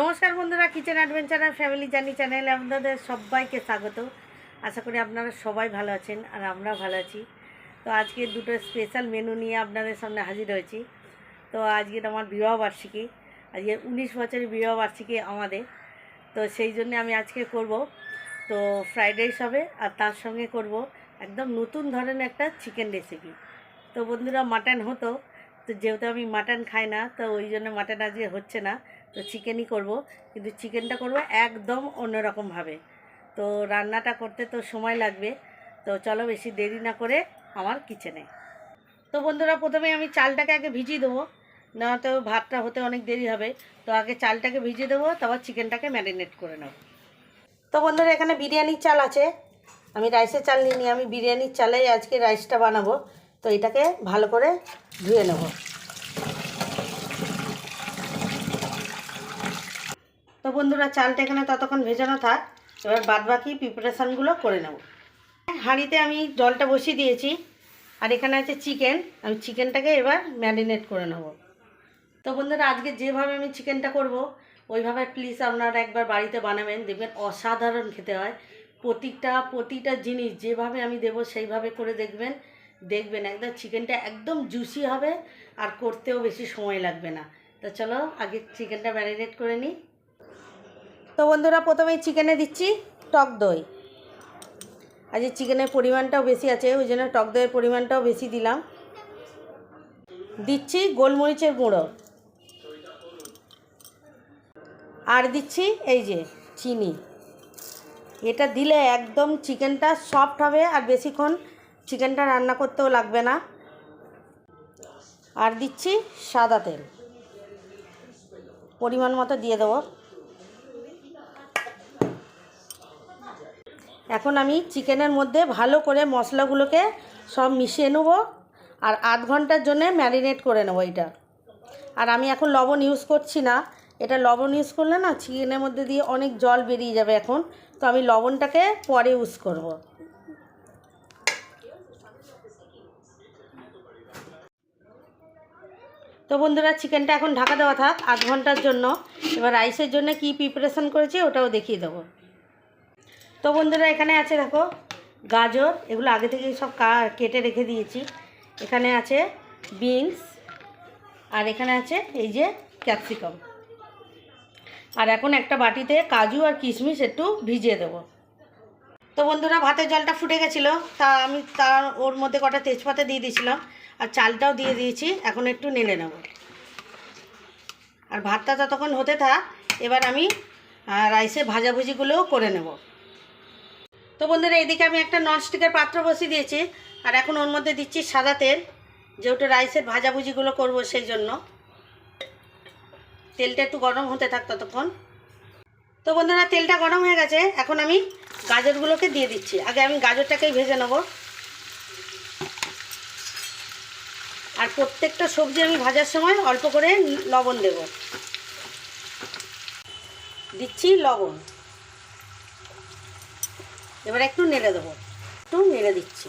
নমস্কার বন্ধুরা kitchen adventure আর ফ্যামিলি জার্নি চ্যানেলে আপনাদের সবাইকে স্বাগত। আশা করি আপনারা সবাই ভালো আছেন আর আমরা ভালো আছি। তো আজকে দুটো স্পেশাল মেনু নিয়ে আপনাদের সামনে হাজির হয়েছি। তো আজকে আমার বিবাহ বার্ষিকী। আজকে উনিশ বছরের বিবাহ বার্ষিকী আমাদের। তো সেই জন্য আমি আজকে করব। তো ফ্রাইড রাইস হবে আর তার সঙ্গে করব একদম নতুন ধরনের একটা চিকেন রেসিপি তো বন্ধুরা মাটন হতো, তো যেহেতু আমি মাটন খাই না, তো ওই জন্য মাটন আজকে হচ্ছে না। তো চিকেনই করব, কিন্তু চিকেনটা করব একদম অন্যরকমভাবে। তো রান্নাটা করতে তো সময় লাগবে, তো চলো বেশি দেরি না করে আমার কিচেনে। তো বন্ধুরা, প্রথমে আমি চালটাকে আগে ভিজিয়ে দেবো, না তো ভাতটা হতে অনেক দেরি হবে। তো আগে চালটাকে ভিজিয়ে দেবো, তারপর চিকেনটাকে ম্যারিনেট করে নেব। তো বন্ধুরা, এখানে বিরিয়ানির চাল আছে। আমি রাইসের চাল নিয়ে আমি বিরিয়ানির চালেই আজকে রাইসটা বানাবো। তো এটাকে ভালো করে ধুয়ে নেব। তো বন্ধুরা, চালটা এখানে ততক্ষণ ভেজানো থাক। এবার বাদবাকি প্রিপারেশানগুলো করে নেব। হাঁড়িতে আমি জলটা বসিয়ে দিয়েছি। আর এখানে আছে চিকেন আমি চিকেনটাকে এবার ম্যারিনেট করে নেব। তো বন্ধুরা, আজকে যেভাবে আমি চিকেনটা করব, ওইভাবে প্লিজ আপনারা একবার বাড়িতে বানাবেন। দেখবেন অসাধারণ খেতে হয়। প্রতিটা প্রতিটা জিনিস যেভাবে আমি দেবো, সেইভাবে করে দেখবেন। দেখবেন একদম চিকেনটা একদম জুসি হবে। আর করতেও বেশি সময় লাগবে না। তো চলো, আগে চিকেনটা ম্যারিনেট করে নিই। তো বন্ধুরা, প্রথমেই চিকেনে দিচ্ছি টক দই। আজকে চিকেনের পরিমাণটাও বেশি আছে, ওই জন্য টক দইয়ের পরিমাণটাও বেশি দিলাম। দিচ্ছি গোলমরিচের গুঁড়ো। আর দিচ্ছি এই যে চিনি। এটা দিলে একদম চিকেনটা সফট হবে আর বেশিক্ষণ চিকেনটা রান্না করতেও লাগবে না। আর দিচ্ছি সাদা তেল। পরিমাণ মতো দিয়ে দেবো। এখন আমি চিকেনের মধ্যে ভালো করে মশলাগুলোকে সব মিশিয়ে নেব আর আধ ঘণ্টার জন্যে ম্যারিনেট করে নেব এটা। আর আমি এখন লবণ ইউজ করছি না। এটা লবণ ইউজ করলে না চিকেনের মধ্যে দিয়ে অনেক জল বেরিয়ে যাবে এখন। তো আমি লবণটাকে পরে ইউজ করব। তো বন্ধুরা, চিকেনটা এখন ঢাকা দেওয়া থাক আধ ঘণ্টার জন্য। এবার রাইসের জন্য কি প্রিপারেশান করেছি ওটাও দেখিয়ে দেবো। তো বন্ধুরা এখানে আছে দেখো গাজর, এগুলো আগে থেকে সব কেটে রেখে দিয়েছি। এখানে আছে বিনস, আর এখানে আছে এই যে ক্যাপসিকাম। আর এখন একটা বাটিতে কাজু আর কিশমিশ একটু ভিজিয়ে দেবো। তো বন্ধুরা, ভাতের জলটা ফুটে গেছিল, তা আমি তার ওর মধ্যে কটা তেজপাতা দিয়ে দিয়েছিলাম, আর চালটাও দিয়ে দিয়েছি, এখন একটু নেড়ে নেব। আর ভাতটা ততক্ষণ হতে থাক, এবার আমি রাইসের ভাজাভুজিগুলোও করে নেব। তো বন্ধুরা এদিকে আমি একটা ননস্টিকের পাত্র বসিয়ে দিয়েছি, আর এখন ওর মধ্যে দিচ্ছি সাদা তেল, যেহেতু রাইসের ভাজাভুজিগুলো করব সেই জন্য। তেলটা একটু গরম হতে থাক ততক্ষণ। তো বন্ধুরা, তেলটা গরম হয়ে গেছে, এখন আমি গাজরগুলোকে দিয়ে দিচ্ছি। আগে আমি গাজরটাকেই ভেজে নেব। আর প্রত্যেকটা সবজি আমি ভাজার সময় অল্প করে লবণ দেব। দিচ্ছি লবণ। এবার একটু নেড়ে দেবো। একটু নেড়ে দিচ্ছি।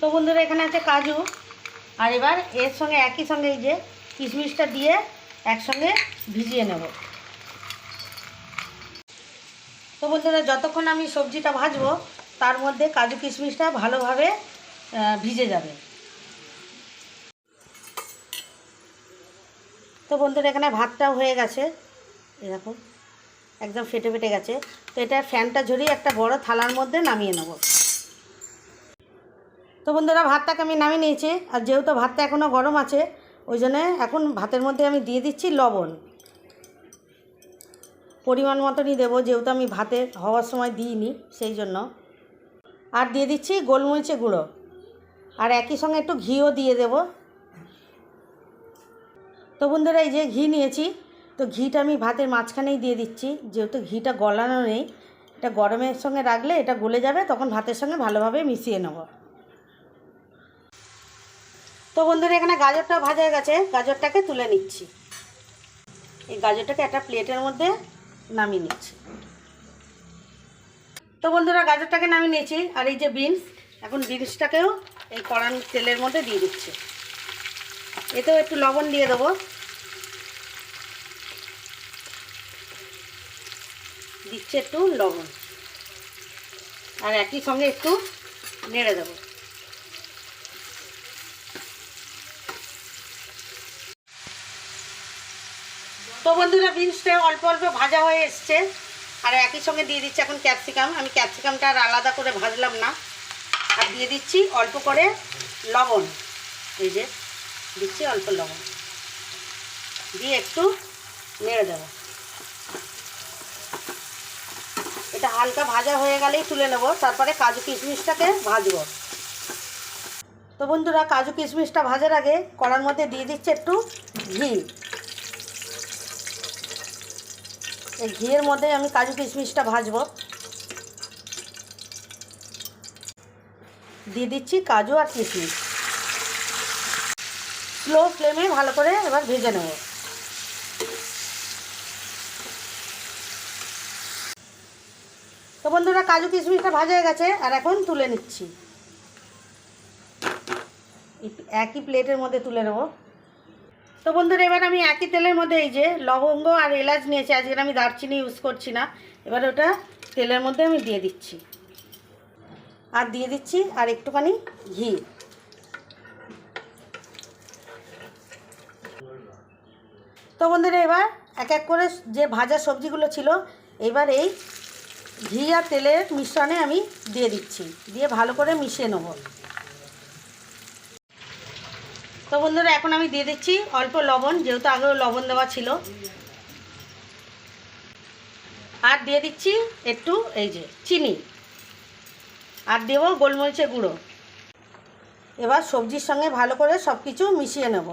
তো বন্ধুরা, এখানে আছে কাজু। আর এবার এর সঙ্গে একই সঙ্গে এই যে কিশমিশটা দিয়ে একসঙ্গে ভিজিয়ে নেব। তো বন্ধুরা, যতক্ষণ আমি সবজিটা ভাজবো, তার মধ্যে কাজু কিশমিশটা ভালোভাবে ভিজে যাবে। তো বন্ধুরা, এখানে ভাতটাও হয়ে গেছে। এরকম একদম ফেটে ফেটে গেছে। তো এটা ফ্যানটা ঝরিয়ে একটা বড় থালার মধ্যে নামিয়ে নেব। তো বন্ধুরা, ভাতটাকে আমি নামিয়ে নিয়েছি। আর যেহেতু ভাতটা এখনও গরম আছে, ওই জন্যে এখন ভাতের মধ্যে আমি দিয়ে দিচ্ছি লবণ। পরিমাণ মতনই দেবো, যেহেতু আমি ভাতে হওয়ার সময় দিইনি, সেই জন্য। আর দিয়ে দিচ্ছি গোলমরিচের গুঁড়ো। আর একই সঙ্গে একটু ঘিও দিয়ে দেব। তো বন্ধুরা, এই যে ঘি নিয়েছি। তো ঘিটা আমি ভাতের মাঝখানেই দিয়ে দিচ্ছি। যেহেতু ঘিটা গলানো নেই, এটা গরমের সঙ্গে রাখলে এটা গলে যাবে, তখন ভাতের সঙ্গে ভালোভাবে মিশিয়ে নেব। তো বন্ধুরা, এখানে গাজরটা ভাজা হয়ে গেছে। গাজরটাকে তুলে নিচ্ছি। এই গাজরটাকে একটা প্লেটের মধ্যে নামিয়ে নিচ্ছি। তো বন্ধুরা, গাজরটাকে নামিয়ে নিয়েছি। আর এই যে বিনস, এখন বিনসটাকেও এই কড়ান তেলের মধ্যে দিয়ে দিচ্ছি। এতেও একটু লবণ দিয়ে দেবো। দিচ্ছি একটু লবণ। আর একই সঙ্গে একটু নেড়ে দেবো। তো বন্ধুরা, বিনসটা অল্প অল্প ভাজা হয়ে এসছে। আর একই সঙ্গে দিয়ে দিচ্ছি এখন ক্যাপসিকাম। আমি ক্যাপসিকামটা আর আলাদা করে ভাজলাম না। আর দিয়ে দিচ্ছি অল্প করে লবণ। এই যে, দিচ্ছি অল্প লবণ। দিয়ে একটু নেড়ে দেবো। এটা হালকা ভাজা হয়ে গেলেই তুলে নেব, তারপরে কাজু কিশমিশটাকে ভাজবো। তো বন্ধুরা, কাজু কিশমিশটা ভাজার আগে কড়ার মধ্যে দিয়ে দিচ্ছে একটু ঘি। এই ঘিয়ের মধ্যে আমি কাজু কিশমিশটা ভাজবো। দিয়ে দিচ্ছি কাজু আর কিশমিশ। স্লো ফ্লেমে ভালো করে এবার ভেজে নেব। তো বন্ধুরা, কাজু কিশমিশটা ভাজা হয়ে গেছে, আর এখন তুলে নিচ্ছি। একই প্লেটের মধ্যে তুলে নেব। তো বন্ধুরা, এবার আমি একই তেলের মধ্যে এই যে লবঙ্গ আর এলাচ নিয়েছি। আজকে আমি দারচিনি ইউজ করছি না। এবার ওটা তেলের মধ্যে আমি দিয়ে দিচ্ছি। আর দিয়ে দিচ্ছি আর একটুখানি ঘি। তো বন্ধুরা, এবার এক এক করে যে ভাজা সবজিগুলো ছিল, এবার এই ঘি আর তেলের মিশ্রণে আমি দিয়ে দিচ্ছি। দিয়ে ভালো করে মিশিয়ে নেব। তো বন্ধুরা, এখন আমি দিয়ে দিচ্ছি অল্প লবণ, যেহেতু আগেও লবণ দেওয়া ছিল। আর দিয়ে দিচ্ছি একটু এই যে চিনি। আর দেবো গোলমরিচের গুঁড়ো। এবার সবজির সঙ্গে ভালো করে সব কিছু মিশিয়ে নেব।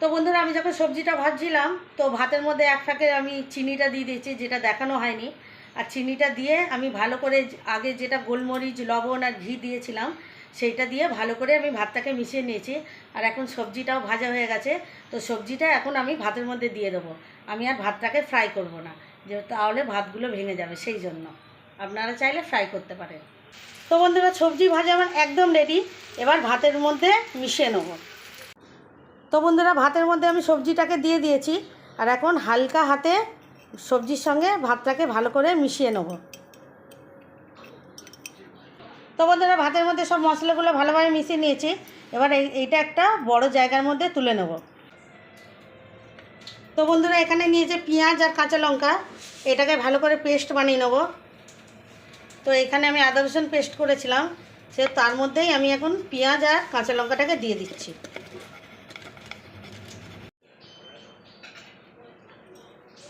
তো বন্ধুরা, আমি যখন সবজিটা ভাজছিলাম, তো ভাতের মধ্যে এক ফাঁকে আমি চিনিটা দিয়ে দিয়েছি, যেটা দেখানো হয়নি। আর চিনিটা দিয়ে আমি ভালো করে আগে যেটা গোলমরিচ, লবণ আর ঘি দিয়েছিলাম, সেইটা দিয়ে ভালো করে আমি ভাতটাকে মিশিয়ে নিয়েছি। আর এখন সবজিটাও ভাজা হয়ে গেছে, তো সবজিটা এখন আমি ভাতের মধ্যে দিয়ে দেবো। আমি আর ভাতটাকে ফ্রাই করব না যে তাহলে ভাতগুলো ভেঙে যাবে, সেই জন্য। আপনারা চাইলে ফ্রাই করতে পারেন। তো বন্ধুরা, সবজি ভাজা আমার একদম রেডি এবার ভাতের মধ্যে মিশিয়ে নেব। তো বন্ধুরা, ভাতের মধ্যে আমি সবজিটাকে দিয়ে দিয়েছি। আর এখন হালকা হাতে সবজির সঙ্গে ভাতটাকে ভালো করে মিশিয়ে নেব। তো বন্ধুরা, ভাতের মধ্যে সব মশলাগুলো ভালোভাবে মিশিয়ে নিয়েছি। এবার এই এইটা একটা বড় জায়গার মধ্যে তুলে নেব। তো বন্ধুরা, এখানে নিয়েছে পেঁয়াজ আর কাঁচা লঙ্কা। এটাকে ভালো করে পেস্ট বানিয়ে নেব। তো এখানে আমি আদা রসুন পেস্ট করেছিলাম। সে তার মধ্যেই আমি এখন পেঁয়াজ আর কাঁচা লঙ্কাটাকে দিয়ে দিচ্ছি।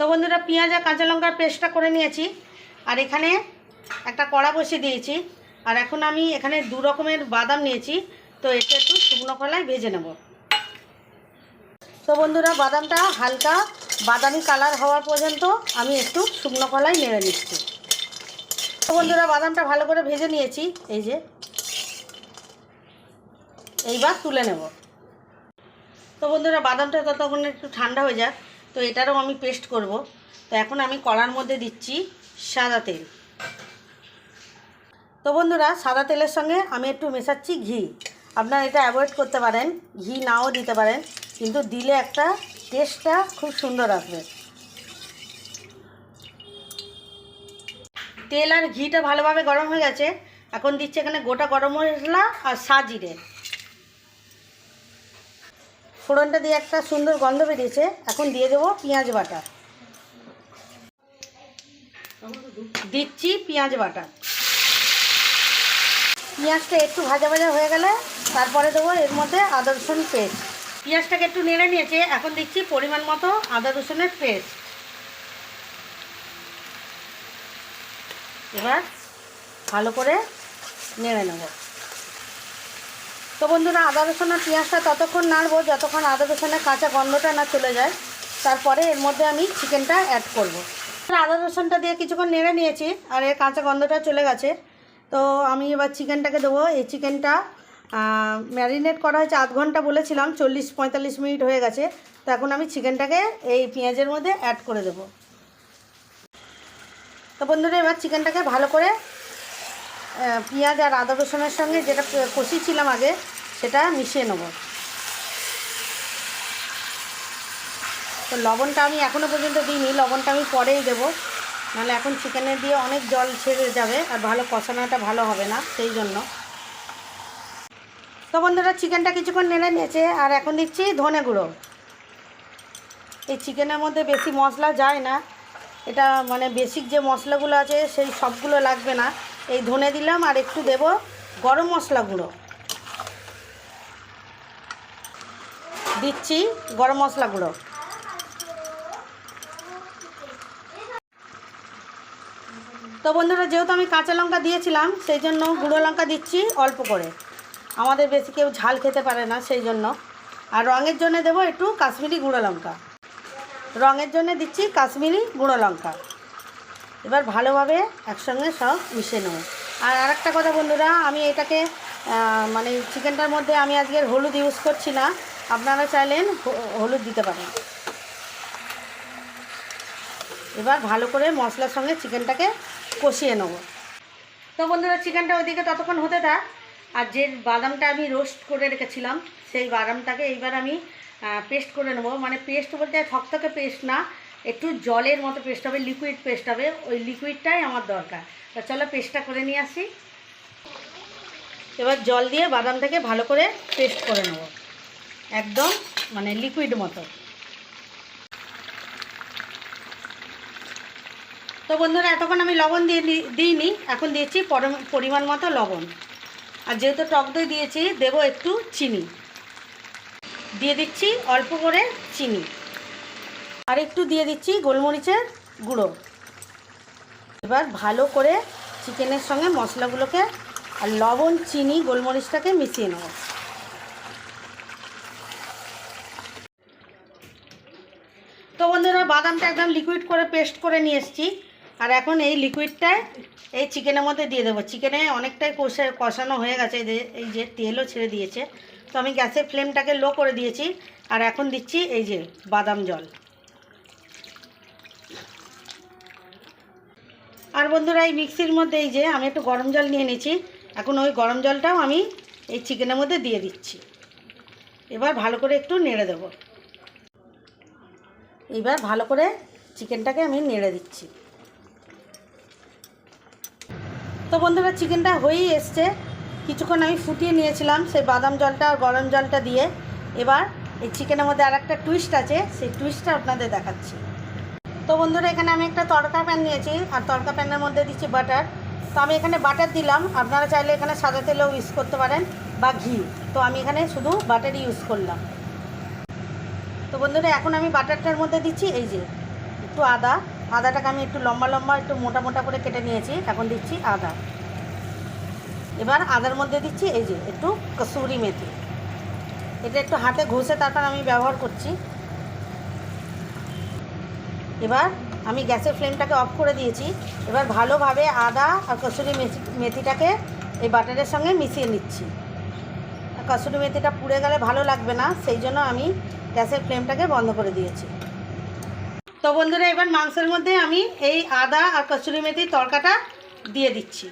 তো বন্ধুরা পেঁয়াজ আর কাঁচা লঙ্কার পেস্টটা করে নিয়েছি। আর এখানে একটা কড়া বসিয়ে দিয়েছি। আর এখন আমি এখানে দু রকমের বাদাম নিয়েছি। তো এটা একটু শুকনো কলায় ভেজে নেব। তো বন্ধুরা বাদামটা হালকা বাদামি কালার হওয়া পর্যন্ত আমি একটু শুকনো কলায় নেড়ে নিচ্ছি। তো বন্ধুরা বাদামটা ভালো করে ভেজে নিয়েছি। এই যে। এইবার তুলে নেব। তো বন্ধুরা বাদামটা ততক্ষণ একটু ঠান্ডা হয়ে যাক। তো এটারও আমি পেস্ট করব। তো এখন আমি কড়ার মধ্যে দিচ্ছি সাদা তেল। তো বন্ধুরা, সাদা তেলের সঙ্গে আমি একটু মেশাচ্ছি ঘি। আপনারা এটা অ্যাভয়েড করতে পারেন, ঘি নাও দিতে পারেন, কিন্তু দিলে একটা টেস্টটা খুব সুন্দর আসবে। তেল আর ঘিটা ভালোভাবে গরম হয়ে গেছে, এখন দিচ্ছে এখানে গোটা গরম মশলা আর সাজিরে। ফোড়নটা দিয়ে একটা সুন্দর গন্ধ বেরিয়েছে। এখন দিয়ে দেবো পেঁয়াজ বাটা। দিচ্ছি পেঁয়াজ বাটা। পেঁয়াজটা একটু ভাজা ভাজা হয়ে গেলে তারপরে দেবো এর মধ্যে আদা রসুন পেস্ট। পেঁয়াজটাকে একটু নেড়ে নিয়েছে, এখন দিচ্ছি পরিমাণ মতো আদা রসুনের পেস্ট। এবার ভালো করে নেড়ে নেব। তো বন্ধুরা, আদা, রসুন আর পেঁয়াজটা ততক্ষণ নাড়বো, যতক্ষণ আদা, রসুনের কাঁচা গন্ধটা না চলে যায়। তারপরে এর মধ্যে আমি চিকেনটা অ্যাড করব। আদা, রসুনটা দিয়ে কিছুক্ষণ নেড়ে নিয়েছি, আর এর কাঁচা গন্ধটা চলে গেছে। তো আমি এবার চিকেনটাকে দেবো। এই চিকেনটা ম্যারিনেট করা হয়েছে আধ ঘণ্টা বলেছিলাম, চল্লিশ, পঁয়তাল্লিশ মিনিট হয়ে গেছে। তো এখন আমি চিকেনটাকে এই পেঁয়াজের মধ্যে অ্যাড করে দেবো। তো বন্ধুরা, এবার চিকেনটাকে ভালো করে পেঁয়াজ আর আদা রসুনের সঙ্গে যেটা কষিয়েছিলাম আগে, সেটা মিশিয়ে নেব। তো লবণটা আমি এখনও পর্যন্ত দিইনি, লবণটা আমি পরেই দেবো। নাহলে এখন চিকেনে দিয়ে অনেক জল ছেড়ে যাবে আর ভালো কষানোটা ভালো হবে না, সেই জন্য। তো বন্ধুরা, চিকেনটা কিছুক্ষণ নেড়ে নিয়েছে, আর এখন দিচ্ছি ধনে গুঁড়ো। এই চিকেনের মধ্যে বেশি মশলা যায় না। এটা মানে বেসিক যে মশলাগুলো আছে, সেই সবগুলো লাগবে না। এই ধনে দিলাম আর একটু দেব গরম মশলা গুঁড়ো। দিচ্ছি গরম মশলা গুঁড়ো। তো বন্ধুরা, যেহেতু আমি কাঁচা লঙ্কা দিয়েছিলাম, সেই জন্য গুঁড়ো লঙ্কা দিচ্ছি অল্প করে। আমাদের বেশি কেউ ঝাল খেতে পারে না, সেই জন্য। আর রঙের জন্য দেবো একটু কাশ্মীরি গুঁড়ো লঙ্কা। রঙের জন্য দিচ্ছি কাশ্মীরি গুঁড়ো লঙ্কা। এবার ভালোভাবে একসঙ্গে সব মিশিয়ে নেব। আর আরেকটা কথা বন্ধুরা, আমি এটাকে মানে চিকেনটার মধ্যে আমি আজকের হলুদ ইউজ করছি না। আপনারা চাইলেন হলুদ দিতে পারেন। এবার ভালো করে মশলার সঙ্গে চিকেনটাকে কষিয়ে নেব। তো বন্ধুরা, চিকেনটা ওইদিকে ততক্ষণ হতে থাক। আর যে বাদামটা আমি রোস্ট করে রেখেছিলাম, সেই বাদামটাকে এইবার আমি পেস্ট করে নেব। মানে পেস্ট বলতে থকথকে পেস্ট না একটু জলের মতো পেস্ট হবে লিকুইড পেস্ট হবে, ওই লিকুইডটাই আমার দরকার। তা চলো পেস্টটা করে নিয়ে আসি। এবার জল দিয়ে বাদামটাকে ভালো করে পেস্ট করে নেব। একদম মানে লিকুইড মতো। তো বন্ধুরা, এতক্ষণ আমি লবণ দিয়ে দিইনি, এখন দিয়েছি পরম- পরিমাণ মতো লবণ। আর যেহেতু টক দই দিয়েছি, দেবো একটু চিনি। দিয়ে দিচ্ছি অল্প করে চিনি। আর একটু দিয়ে দিচ্ছি গোলমরিচের গুঁড়ো। এবার ভালো করে চিকেনের সঙ্গে মশলাগুলোকে আর লবণ, চিনি, গোলমরিচটাকে মিশিয়ে নেব। তো বন্ধুরা, বাদামটা একদম লিকুইড করে পেস্ট করে নিয়ে এসেছি। আর এখন এই লিকুইডটায় এই চিকেনের মধ্যে দিয়ে দেবো। চিকেনে অনেকটাই কষে, কষানো হয়ে গেছে, এই যে- এই যে তেলও ছেড়ে দিয়েছে। তো আমি গ্যাসের ফ্লেমটাকে লো করে দিয়েছি। আর এখন দিচ্ছি এই যে বাদাম জল। আর বন্ধুরা, এই মিক্সির মধ্যে এই যে আমি একটু গরম জল নিয়ে নিয়েছি। এখন ওই গরম জলটাও আমি এই চিকেনের মধ্যে দিয়ে দিচ্ছি। এবার ভালো করে একটু নেড়ে দেবো। এবার ভালো করে চিকেনটাকে আমি নেড়ে দিচ্ছি। তো বন্ধুরা, চিকেনটা হয়েই এসছে। কিছুক্ষণ আমি ফুটিয়ে নিয়েছিলাম সেই বাদাম জলটা আর গরম জলটা দিয়ে। এবার এই চিকেনের মধ্যে আর একটা টুইস্ট আছে, সেই টুইস্টটা আপনাদের দেখাচ্ছি। তো বন্ধুরা, এখানে আমি একটা তড়কা প্যান নিয়েছি, আর তড়কা প্যানের মধ্যে দিচ্ছি বাটার। তো আমি এখানে বাটার দিলাম, আপনারা চাইলে এখানে সাদা তেলও ইউজ করতে পারেন, বা ঘি। তো আমি এখানে শুধু বাটারই ইউজ করলাম। তো বন্ধুরা, এখন আমি বাটারটার মধ্যে দিচ্ছি, এই যে, একটু আদা। আদাটাকে আমি একটু লম্বা লম্বা, একটু মোটা মোটা করে কেটে নিয়েছি, এখন দিচ্ছি আদা। এবার আদার মধ্যে দিচ্ছি, এই যে, একটু কসুরি মেথি। এটা একটু হাতে ঘষে তারপর আমি ব্যবহার করছি। এবার আমি গ্যাসের ফ্লেমটাকে অফ করে দিয়েছি। এবার ভালোভাবে আদা আর কসুরি মেথি, মেথিটাকে এই বাটারের সঙ্গে মিশিয়ে নিচ্ছি। কসুরি মেথিটা পুড়ে গেলে ভালো লাগবে না, সেই জন্য আমি গ্যাসের ফ্লেমটাকে বন্ধ করে দিয়েছি। তো বন্ধুরা, এবার মাংসের মধ্যে আমি এই আদা আর কসুরি মেথির তরকাটা দিয়ে দিচ্ছি।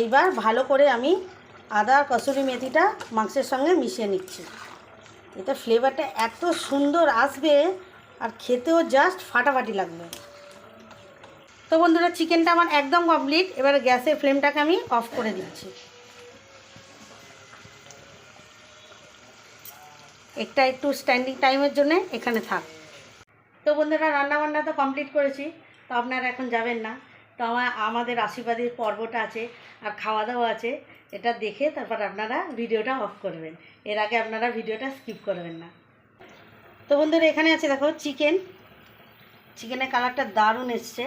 এইবার ভালো করে আমি আদা আর কসুরি মেথিটা মাংসের সঙ্গে মিশিয়ে নিচ্ছি। এটা ফ্লেভারটা এত সুন্দর আসবে আর খেতেও জাস্ট ফাটাফাটি লাগবে তো বন্ধুরা চিকেনটা আমার একদম কমপ্লিট এবার গ্যাসের ফ্লেমটাকে আমি অফ করে দিচ্ছি। একটা একটু স্ট্যান্ডিং টাইমের জন্য এখানে থাক। তো বন্ধুরা, রান্নাবান্না তো কমপ্লিট করেছি। তো আপনারা এখন যাবেন না। তো আমার, আমাদের আশীর্বাদের পর্বটা আছে আর খাওয়া দাওয়া আছে। এটা দেখে তারপর আপনারা ভিডিওটা অফ করবেন। এর আগে আপনারা ভিডিওটা স্কিপ করবেন না। তো বন্ধুরা, এখানে আছে দেখো চিকেন। চিকেনের কালারটা দারুণ এসছে।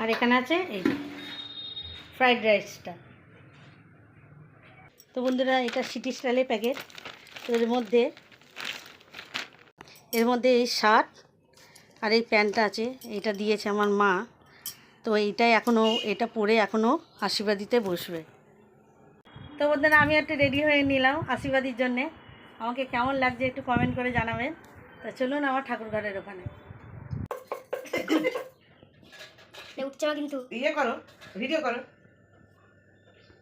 আর এখানে আছে এই ফ্রাইড রাইসটা। তো বন্ধুরা, এটা সিটি স্টাইলের প্যাকেট। তো এর মধ্যে এর মধ্যে এই শার্ট আর এই প্যান্টটা আছে। এটা দিয়েছে আমার মা। তো এইটাই এখনও এটা পরে এখনও আশীর্বাদিতে বসবে। তো বন্ধুরা, আমি একটা রেডি হয়ে নিলাম আশীর্বাদির জন্যে। আমাকে কেমন লাগছে একটু কমেন্ট করে জানাবেন। তা চলুন আমার ঠাকুরঘরের ওখানে। উঠছে না কিন্তু। ইয়ে করো ভিডিও করো।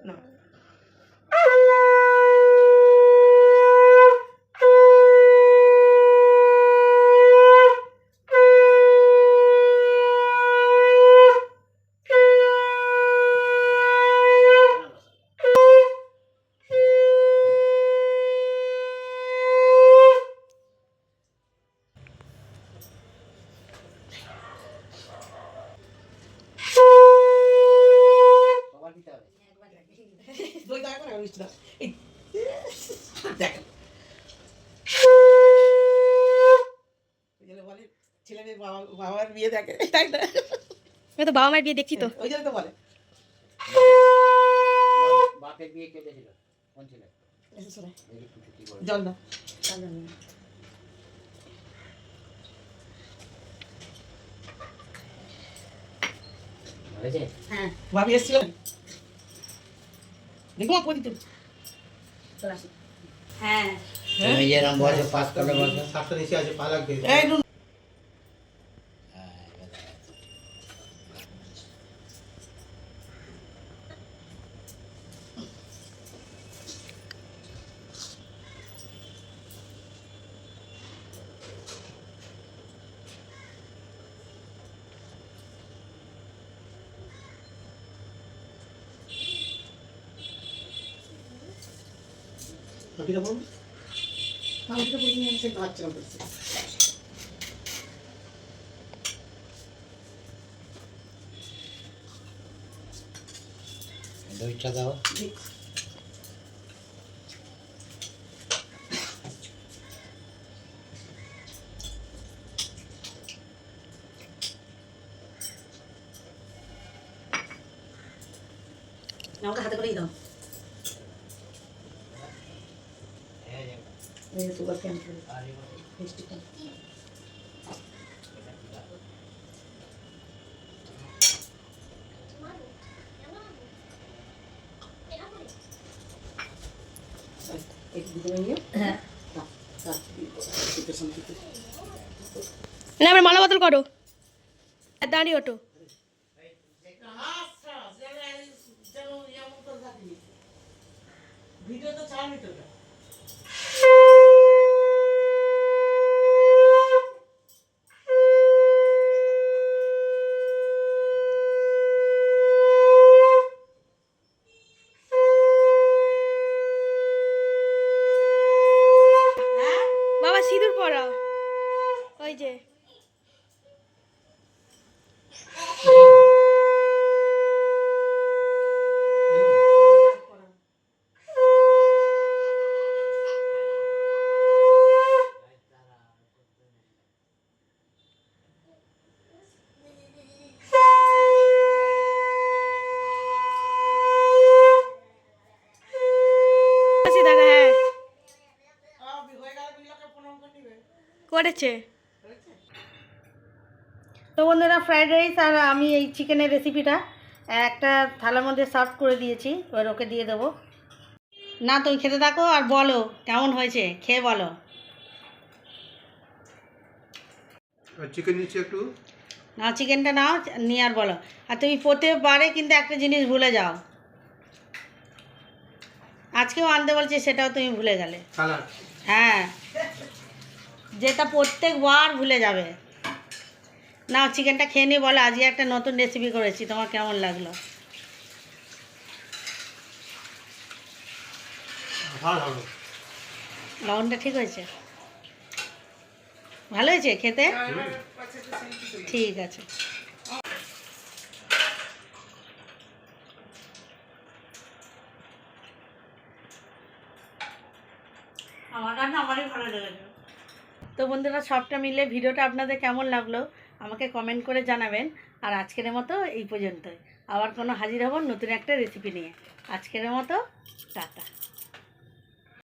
না এই দেখ ওই জন্য বলে ছেলে মেয়ে বাবা বাবার বিয়ে দেখে তাই না আমি তো বাবা মায়ের বিয়ে দেখছি তো। ওই জন্য তো বলে। বাপের বিয়ে কে দেখছিল কোন ছেলে? জল দাও হ্যাঁ। ভাবি এসেছিল। দেখো পরি তো হ্যাঁ। বয়সে বলছো সাতটা নিচে আছে পা এই রুটিটা বলুন আমি তো বলি আমি সেই করছি। দইটা দাও আমাকে হাতে করেই দাও এই সুগার ক্যান মিষ্টি ক্যান একটু দিতে নিয়ে হ্যাঁ না মালা বদল করো। দাঁড়িয়ে ওটো ভিডিও তো চালানি তো বাবা সিঁদুর পরাও ওই যে আচ্ছা, দাদা হ্যাঁ হয়ে গেল বিলকে প্রণাম করে নিবে করেছে? তো বন্ধুরা ফ্রাইড রাইস আর আমি এই চিকেনের রেসিপিটা একটা থালার মধ্যে সার্ভ করে দিয়েছি এবার ওকে দিয়ে দেবো। না তুমি খেতে থাকো আর বলো কেমন হয়েছে? খেয়ে বলো। চিকেন নিচ্ছি একটু। নাও চিকেনটা নাও নিয়ে আর বলো। আর তুমি প্রত্যেকবারে কিন্তু একটা জিনিস ভুলে যাও। আজকেও আনতে বলছি সেটাও তুমি ভুলে গেলে। হ্যাঁ। যেটা প্রত্যেকবার ভুলে যাবে। না চিকেনটা খেয়ে নিয়ে বলো আজকে একটা নতুন রেসিপি করেছি তোমার কেমন লাগল? লবণটা ঠিক হয়েছে? ভালো হয়েছে খেতে? ঠিক আছে আমার কাছে আমারই ভালো লেগেছে তো বন্ধুরা, সবটা মিলে ভিডিওটা আপনাদের কেমন লাগল আমাকে কমেন্ট করে জানাবেন। আর আজকের মতো এই পর্যন্তই। আবার কোনো হাজির হব নতুন একটা রেসিপি নিয়ে। আজকের মতো, টাটা।